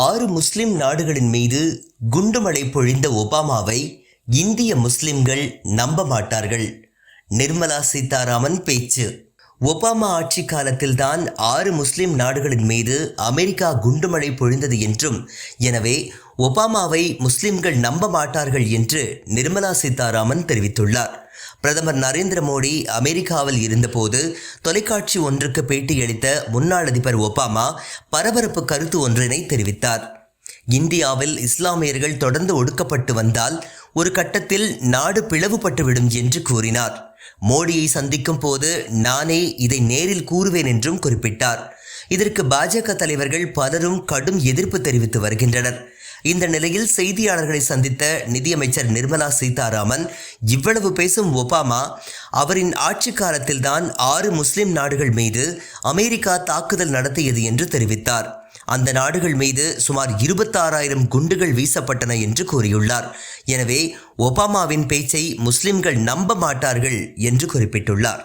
ஆறு முஸ்லிம் நாடுகளின் மீது குண்டுமழை பொழிந்த ஒபாமாவை இந்திய முஸ்லிம்கள் நம்ப மாட்டார்கள். நிர்மலா சீதாராமன் பேச்சு. ஒபாமா ஆட்சி காலத்தில்தான் ஆறு முஸ்லிம் நாடுகளின் மீது அமெரிக்கா குண்டுமழை பொழிந்தது என்றும் எனவே ஒபாமாவை முஸ்லிம்கள் நம்ப மாட்டார்கள் என்று நிர்மலா சீதாராமன் தெரிவித்துள்ளார். பிரதமர் நரேந்திர மோடி அமெரிக்காவில் இருந்தபோது தொலைக்காட்சி ஒன்றுக்கு பேட்டியளித்த முன்னாள் அதிபர் ஒபாமா பரபரப்பு கருத்து ஒன்றினை தெரிவித்தார். இந்தியாவில் இஸ்லாமியர்கள் தொடர்ந்து ஒடுக்கப்பட்டு வந்தால் ஒரு கட்டத்தில் நாடு பிளவுபட்டுவிடும் என்று கூறினார். மோடியை சந்திக்கும் போது நானே இதை நேரில் கூறுவேன் என்றும் குறிப்பிட்டார். இதற்கு பாஜக தலைவர்கள் பலரும் கடும் எதிர்ப்பு தெரிவித்து வருகின்றனர். இந்த நிலையில் செய்தியாளர்களை சந்தித்த நிதியமைச்சர் நிர்மலா சீதாராமன் இவ்வளவு பேசும் ஒபாமா அவரின் ஆட்சி காலத்தில்தான் ஆறு முஸ்லிம் நாடுகள் மீது அமெரிக்கா தாக்குதல் நடத்தியது என்று தெரிவித்தார். அந்த நாடுகள் மீது சுமார் இருபத்தாறாயிரம் குண்டுகள் வீசப்பட்டன என்று கூறியுள்ளார். எனவே ஒபாமாவின் பேச்சை முஸ்லிம்கள் நம்ப மாட்டார்கள் என்று குறிப்பிட்டுள்ளார்.